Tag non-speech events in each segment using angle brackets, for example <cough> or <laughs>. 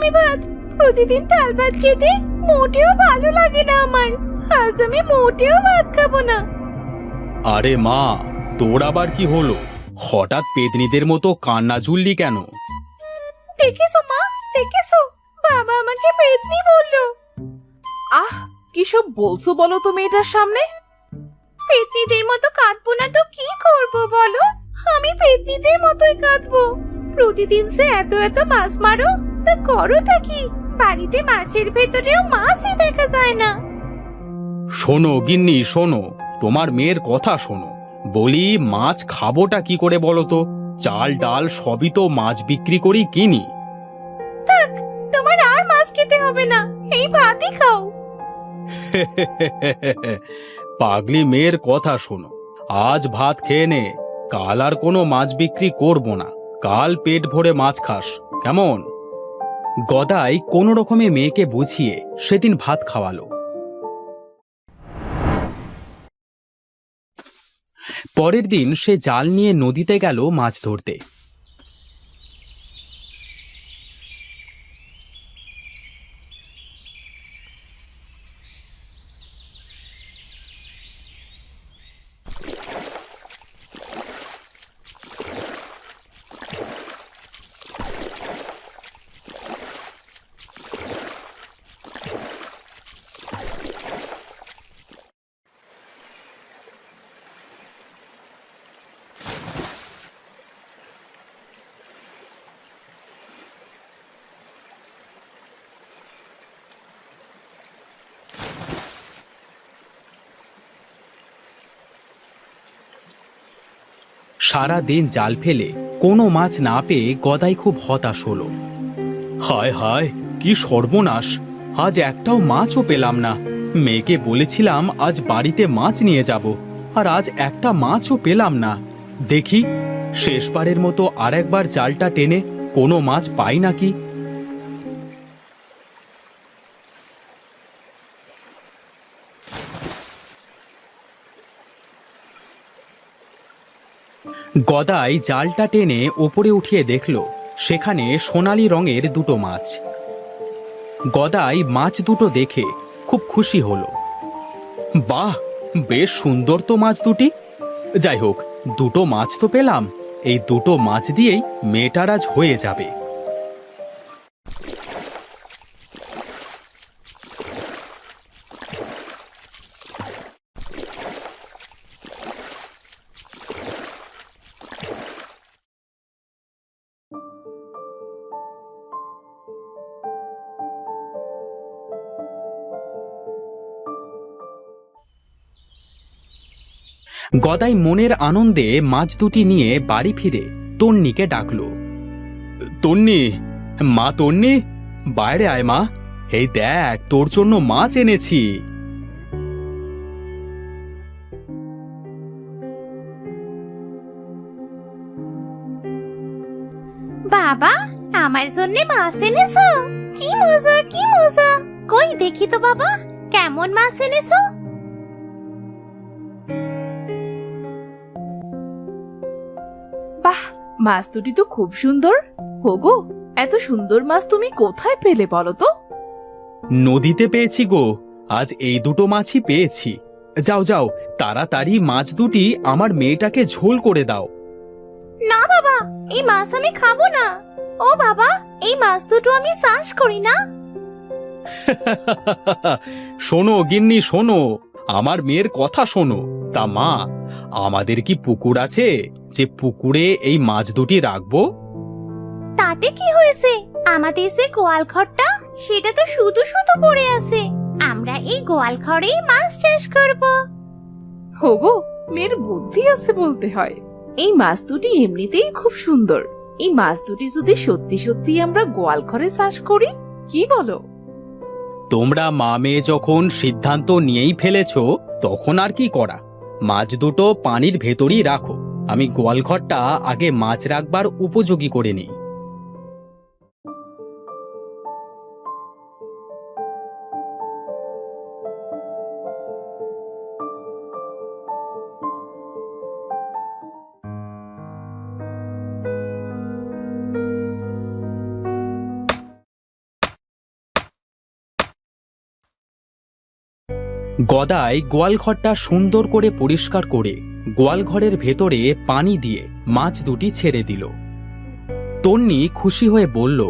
আমি ভাত। প্রতিদিন ডাল ভাত খেতে মোটেও ভালো লাগে না আমার। আজ আমি মোটেও ভাত খাব না। আরে মা তোর আবার কি হলো? হঠাৎ পেদনিদের মতো কান্না ঝুললি কেন? দেখেছ মা দেখেছ বাবা আমাকে পেতনি বলল। আহ কি সব বলছো বলো তো মেয়েটার সামনে? পেতনিদের মতো কাঁদবো না তো কি করব বলো? আমি পেতনিদের মতোই কাঁদবো। প্রতিদিন সে এত এত মাছ মারো তা করোটা কি? বাড়িতে মাছের ভেতরেও মাছই দেখা যায় না। শোনো গিন্নি শোনো। তোমার মেয়ের কথা শোনো। বলি মাছ খাবোটা কি করে বলো তো? চাল ডাল সবই তো মাছ বিক্রি করি কিনি। থাক তোমার আর মাছ খেতে হবে না। এই ভাতই খাও। <laughs> পাগলি মেয়ের কথা শোনো। আজ ভাত খেয়ে নে। কাল আর কোনো মাছ বিক্রি করব না। কাল পেট ভরে মাছ খাস। কেমন? গদাই কোনো রকমে মেয়েকে বুঝিয়ে সেদিন ভাত খাওয়ালো। পরের দিন সে জাল নিয়ে নদীতে গেল মাছ ধরতে। সারা দিন জাল ফেলে কোনো মাছ না পেয়ে গদাই খুব হতাশ হলো। হায় হায়, কি সর্বনাশ! আজ একটাও মাছও পেলাম না। মেয়েকে বলেছিলাম আজ বাড়িতে মাছ নিয়ে যাব, আর আজ একটা মাছও পেলাম না। দেখি, শেষবারের মতো আরেকবার জালটা টেনে কোনো মাছ পাই নাকি? গদাই জালটা টেনে ওপরে উঠিয়ে দেখল, সেখানে সোনালি রঙের দুটো মাছ। গদাই মাছ দুটো দেখে খুব খুশি হল। বাহ, বেশ সুন্দর তো মাছ দুটি। যাই হোক, দুটো মাছ তো পেলাম, এই দুটো মাছ দিয়েই মেয়েটার আজ হয়ে যাবে। গদাই মনের আনন্দে মাছ দুটি নিয়ে বাড়ি ফিরে তন্নিকে ডাকলো। তন্নি, মা তন্নি, বাইরে আয় মা। এই দেখ, তোর জন্য মাছ এনেছি। বাবা, আমার জন্য মাছ এনেছো? কি মজা কি মজা। কই দেখি তো বাবা, কেমন মাছ এনেছো? মাছ দুটি তো খুব সুন্দর। হোগো এত সুন্দর মাছ তুমি কোথায় পেলে বলো তো? নদীতে পেয়েছি গো আজ এই দুটো মাছই পেয়েছি। যাও যাও তাড়াতাড়ি মাছ দুটি আমার মেয়েটাকে ঝোল করে দাও। না বাবা এই মাছ আমি খাব না। ও বাবা এই মাছ দুটো আমি চাষ করি না। <laughs> শোনো গিন্নি শোনো আমার মেয়ের কথা শোনো। তা মা আমাদের কি পুকুর আছে? যে পুকুরে এই মাছ দুটি রাখব? তাতে কি হয়েছে? আমাদের যে গোয়াল ঘরটা সেটা তো শুধু শুধু পড়ে আছে। আমরা এই গোয়াল ঘরেই মাছ চাষ করব। হোগো মেয়ের বুদ্ধি আছে বলতে হয়। এই মাছ দুটি এমনিতেই খুব সুন্দর। এই মাছ দুটি যদি সত্যি সত্যি আমরা গোয়াল ঘরে চাষ করি কি বলো? তোমরা মা মেয়ে যখন সিদ্ধান্ত নিয়েই ফেলেছো তখন আর কি করা? মাছ দুটো পানির ভেতরই রাখো। আমি গোয়ালঘরটা আগে মাছ রাখবার উপযোগী করে নিই। গদায় গোয়ালঘরটা সুন্দর করে পরিষ্কার করে গোয়ালঘরের ভেতরে পানি দিয়ে মাছ দুটি ছেড়ে দিল। তন্নি খুশি হয়ে বলল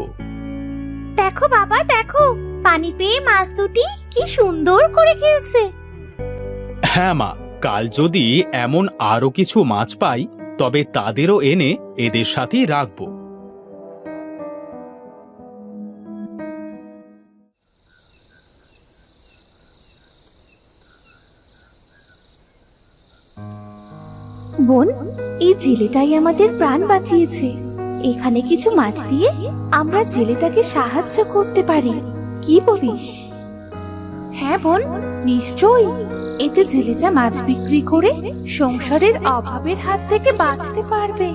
দেখো বাবা দেখো পানি পেয়ে মাছ দুটি কি সুন্দর করে খেলছে। হ্যাঁ মা কাল যদি এমন আরও কিছু মাছ পাই তবে তাদেরও এনে এদের সাথেই রাখব। বোন এই জেলেটাই আমাদের প্রাণ বাঁচিয়েছে। এখানে কিছু মাছ দিয়ে আমরা জেলেটাকে সাহায্য করতে পারি। কি বলিস? হ্যাঁ বোন নিশ্চয়ই। এতে জেলেটা মাছ বিক্রি করে সংসারের অভাবের হাত থেকে বাঁচতে পারবে।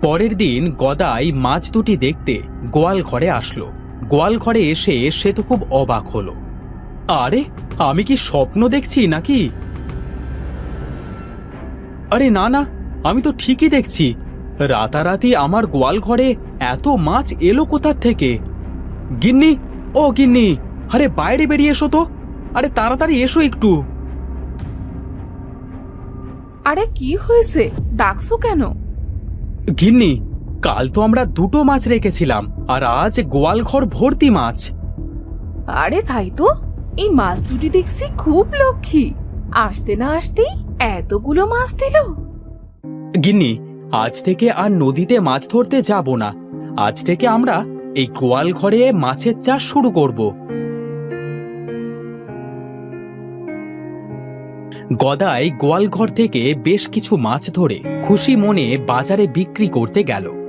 পরের দিন গদাই মাছ দুটি দেখতে গোয়াল ঘরে আসলো। গোয়াল ঘরে এসে সে তো খুব অবাক হলো। আরে আমি কি স্বপ্ন দেখছি নাকি? আরে না না আমি তো ঠিকই দেখছি। রাতারাতি আমার গোয়াল ঘরে এত মাছ এলো কোথার থেকে? গিন্নি ও গিন্নি আরে বাইরে বেরিয়ে এসো তো। আরে তাড়াতাড়ি এসো একটু। আরে কি হয়েছে? ডাকছো কেন? গিন্নি কাল তো আমরা দুটো মাছ রেখেছিলাম আর আজ গোয়াল ঘর ভর্তি মাছ। আরে তাই তো এই মাছ দুটি দেখছি খুব লক্ষ্মী। আসতে না আসতেই এতগুলো মাছ দিল। গিন্নি আজ থেকে আর নদীতে মাছ ধরতে যাব না। আজ থেকে আমরা এই গোয়াল ঘরে মাছের চাষ শুরু করব। গদাই গোয়াল ঘর থেকে বেশ কিছু মাছ ধরে খুশি মনে বাজারে বিক্রি করতে গেল।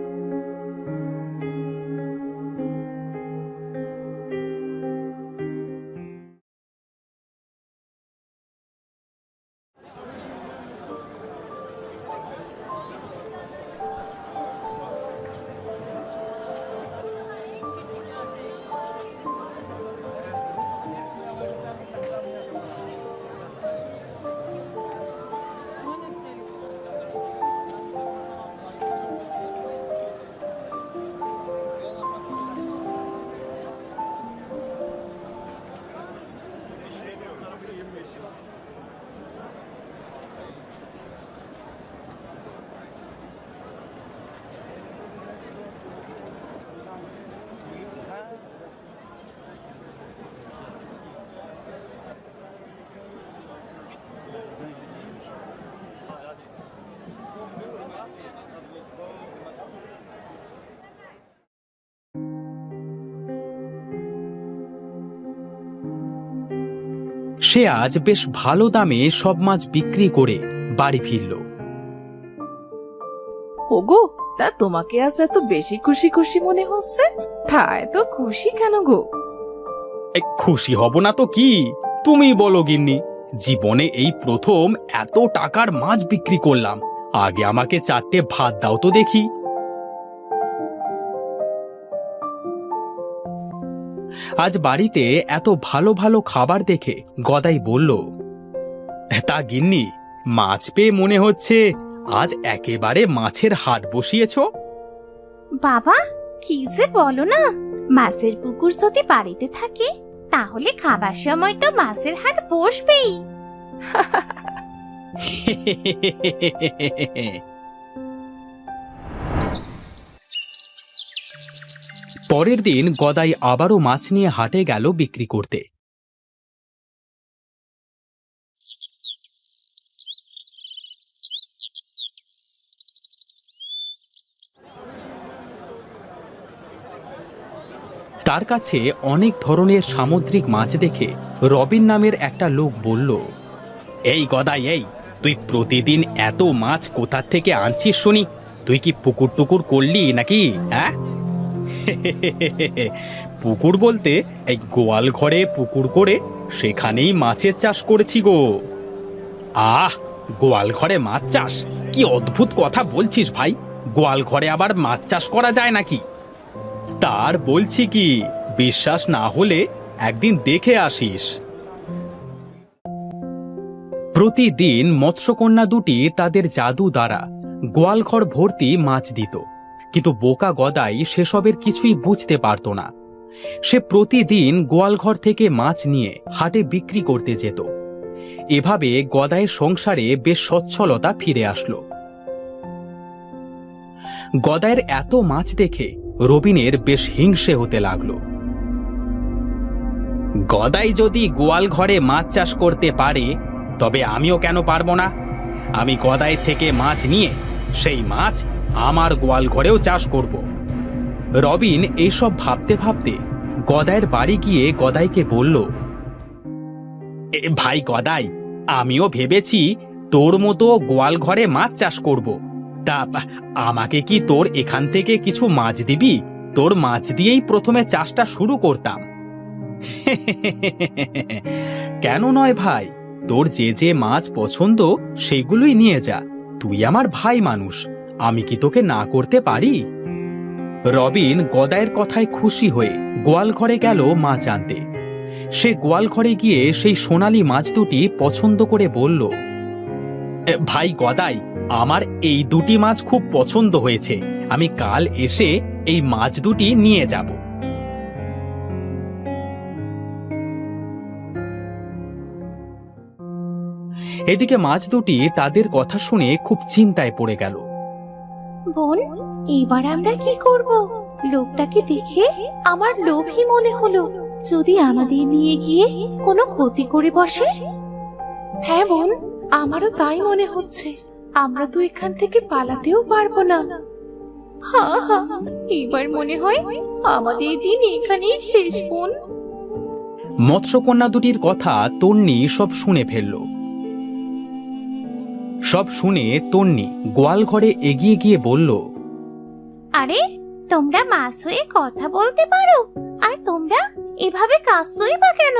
সে আজ বেশ ভালো দামে সব মাছ বিক্রি করে বাড়ি ফিরল। ওগো তা তোমাকে আজ এত বেশি খুশি খুশি মনে হচ্ছে? তা এত খুশি কেন গো? এই খুশি হব না তো কি? তুমি বলো গিন্নি জীবনে এই প্রথম এত টাকার মাছ বিক্রি করলাম। আগে আমাকে চারটে ভাত দাও তো দেখি। আজ বাড়িতে এত ভালো ভালো খাবার দেখে গদাই বলল তা গিন্নি মাছ পেয়ে মনে হচ্ছে আজ একেবারে মাছের হাট বসিয়েছো? বাবা কি যে বলো না মাছের পুকুর যদি বাড়িতে থাকে তাহলে খাবার সময় তো মাছের হাট বসবেই। <laughs> পরের দিন গদাই আবারও মাছ নিয়ে হাটে গেল বিক্রি করতে। তার কাছে অনেক ধরনের সামুদ্রিক মাছ দেখে রবিন নামের একটা লোক বলল, এই গদাই, এই, তুই প্রতিদিন এত মাছ কোথার থেকে আনছিস শুনি? তুই কি পুকুর টুকুর করলি নাকি হ্যাঁ? <laughs> পুকুর বলতে এই গোয়াল ঘরে পুকুর করে সেখানেই মাছের চাষ করেছি গো। আহ, গোয়াল ঘরে মাছ চাষ? কি অদ্ভুত কথা বলছিস ভাই। গোয়াল ঘরে আবার মাছ চাষ করা যায় নাকি? তার বলছি কি, বিশ্বাস না হলে একদিন দেখে আসিস। প্রতিদিন মৎস্যকন্যা দুটি তাদের জাদু দ্বারা গোয়ালঘর ভর্তি মাছ দিত। কিন্তু বোকা গদাই সেসবের কিছুই বুঝতে পারত না। সে প্রতিদিন গোয়ালঘর থেকে মাছ নিয়ে হাটে বিক্রি করতে যেত। এভাবে গদায়ের সংসারে বেশ সচ্ছলতা ফিরে আসলো। গদায়ের এত মাছ দেখে রবিনের বেশ হিংসে হতে লাগল। গদাই যদি গোয়াল ঘরে মাছ চাষ করতে পারে, তবে আমিও কেন পারব না? আমি গদাই থেকে মাছ নিয়ে সেই মাছ আমার গোয়াল ঘরেও চাষ করব। রবিন এইসব ভাবতে ভাবতে গদায়ের বাড়ি গিয়ে গদাইকে বলল "এ, ভাই গদাই আমিও ভেবেছি তোর মতো গোয়াল ঘরে মাছ চাষ করব। তা আমাকে কি তোর এখান থেকে কিছু মাছ দিবি? তোর মাছ দিয়েই প্রথমে চাষটা শুরু করতাম। <laughs> কেন নয় ভাই? তোর যে যে মাছ পছন্দ সেগুলোই নিয়ে যা। তুই আমার ভাই মানুষ। আমি কি তোকে না করতে পারি? রবিন গদায়ের কথায় খুশি হয়ে গোয়াল ঘরে গেল মাছ আনতে। সে গোয়াল ঘরে গিয়ে সেই সোনালি মাছ দুটি পছন্দ করে বলল ভাই গদাই, আমার এই দুটি মাছ খুব পছন্দ হয়েছে। আমি কাল এসে এই মাছ দুটি নিয়ে যাব। এদিকে মাছ দুটি তাদের কথা শুনে খুব চিন্তায় পড়ে গেল। বোন, এবার আমরা কি করব? লোকটাকে দেখে আমার লোভই মনে হলো। যদি আমাদের নিয়ে গিয়ে কোনো ক্ষতি করে বসে? হ্যাঁ বোন, আমারও তাই মনে হচ্ছে। আমরা তো এখান থেকে পালাতেও পারব না। হা হা, এবার মনে হয় আমাদের দিন এখানেই শেষ বোন। মৎস্যকন্যা দুটির কথা তন্নি সব শুনে ফেলল। সব শুনে তন্নি গোয়াল ঘরে এগিয়ে গিয়ে বলল, আরে, তোমরা মাছ হয়ে কথা বলতে পারো, আর তোমরা এভাবে কাঁদছই বা কেন?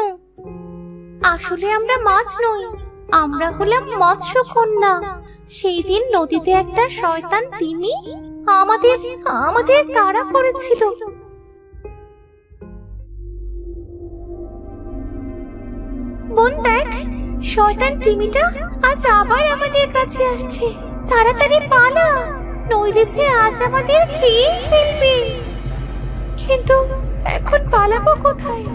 আসলে আমরা মাছ নই, আমরা হলাম মৎস্য কন্যা সেই দিন নদীতে একটা শয়তান তিমি আমাদের আমাদের তাড়া করেছিল। বোন দেখ শয়তান তিমিটা আজ আবার আমাদের কাছে আসছে। তাড়াতাড়ি পালা, নইলে যে আজ আমাদের খেয়ে ফেলবে। কিন্তু এখন পালাবো কোথায়?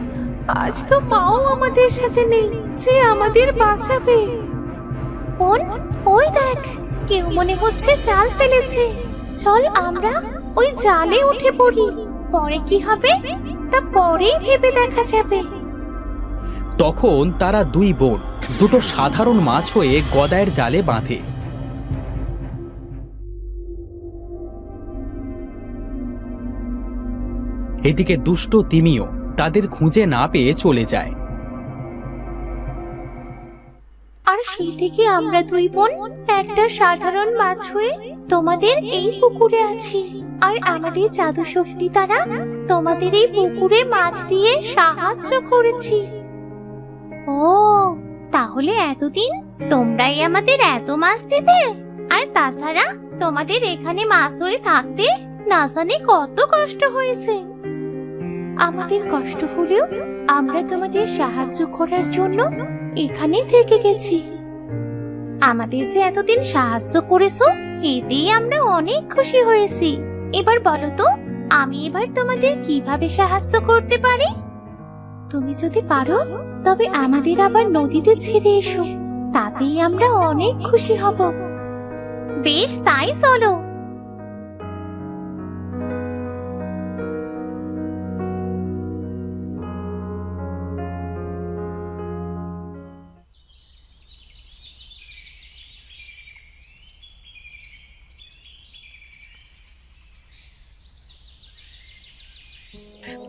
আজ তো মাও আমাদের সাথে নেই, যে আমাদের বাঁচাবে। বোন, ওই দেখ, কেউ মনে হচ্ছে জাল ফেলেছে। চল আমরা ওই জালে উঠে পড়ি, পরে কি হবে? তা পরেই ভেবে দেখা যাবে। তখন তারা দুই বোন, দুটো সাধারণ মাছ হয়ে গদায়ের জালে বাঁধে। এদিকে দুষ্ট তিমিও তাদের খুঁজে না পেয়ে চলে যায়। আর সেই থেকে আমরা দুই বোন, একটা সাধারণ মাছ হয়ে তোমাদের এই পুকুরে আছি। আর আমাদের জাদু শক্তি তারা তোমাদের এই পুকুরে মাছ দিয়ে সাহায্য করেছি। ও, তাহলে এতদিন তোমরাই আমাদের এত মাছ দিতে? আর তাছাড়া তোমাদের এখানে মাছ ধরে থাকতে না জানি কত কষ্ট হয়েছে। আমাদের কষ্ট হলেও আমরা তোমাদের সাহায্য করার জন্য এখানে থেকে গেছি। আমাদের যে এতদিন সাহায্য করেছ এতেই আমরা অনেক খুশি হয়েছি। এবার বলো তো, আমি এবার তোমাদের কীভাবে সাহায্য করতে পারি? তুমি যদি পারো তবে আমাদের আবার নদীতে ছেড়ে এসো, তাতেই আমরা অনেক খুশি হব। বেশ, তাই চলো।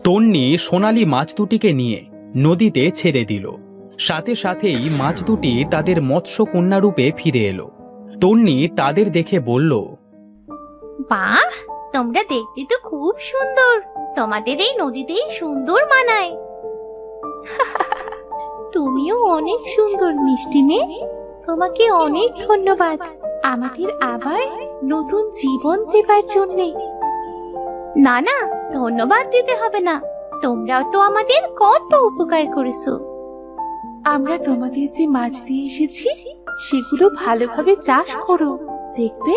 তন্নি সোনালি মাছ দুটিকে নিয়ে নদীতে ছেড়ে দিল। সাথে সাথেই মাছ দুটি তাদের মৎস্য রূপে ফিরে এলো। তন্নি তাদের দেখে বলল বাহ তোমরা দেখতে তো খুব সুন্দর। তোমাদের এই নদীতেই সুন্দর মানায়। <laughs> তুমিও অনেক সুন্দর, মিষ্টি মেয়ে। তোমাকে অনেক ধন্যবাদ। আমাদের আবার নতুন জীবন দেবার জন্যে। না না, ধন্যবাদ দিতে হবে না। তোমরাও তো আমাদের কত উপকার করেছ। আমরা তোমাদের যে মাছ দিয়ে এসেছি সেগুলো ভালোভাবে চাষ করো। দেখবে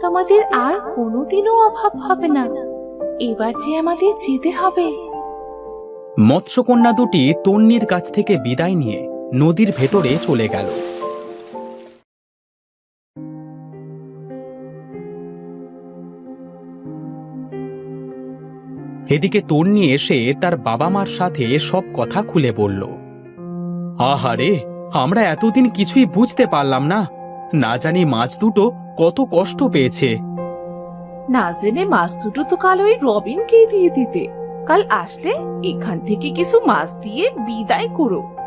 তোমাদের আর কোনোদিনও অভাব হবে না। এবার যে আমাদের যেতে হবে। মৎস্যকন্যা দুটি তন্নির কাছ থেকে বিদায় নিয়ে নদীর ভেতরে চলে গেল। এদিকে তন্নি এসে তার বাবা মার সাথে সব কথা খুলে বলল। আহারে আমরা এতদিন কিছুই বুঝতে পারলাম না। না জানি মাছ দুটো কত কষ্ট পেয়েছে। না জেনে মাছ দুটো তো কাল ওই রবিনকেই দিয়ে দিতে। কাল আসলে এখান থেকে কিছু মাছ দিয়ে বিদায় করো।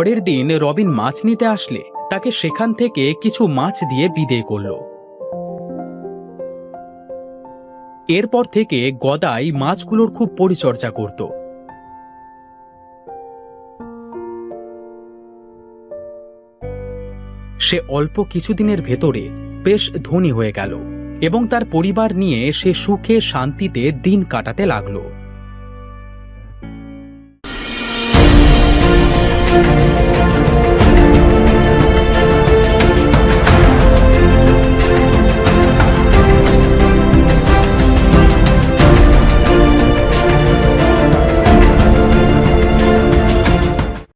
পরের দিন রবিন মাছ নিতে আসলে। তাকে সেখান থেকে কিছু মাছ দিয়ে বিদে করল। এরপর থেকে গদাই মাছগুলোর খুব পরিচর্যা করত। সে অল্প কিছুদিনের ভেতরে বেশ ধনী হয়ে গেল এবং তার পরিবার নিয়ে সে সুখে শান্তিতে দিন কাটাতে লাগল।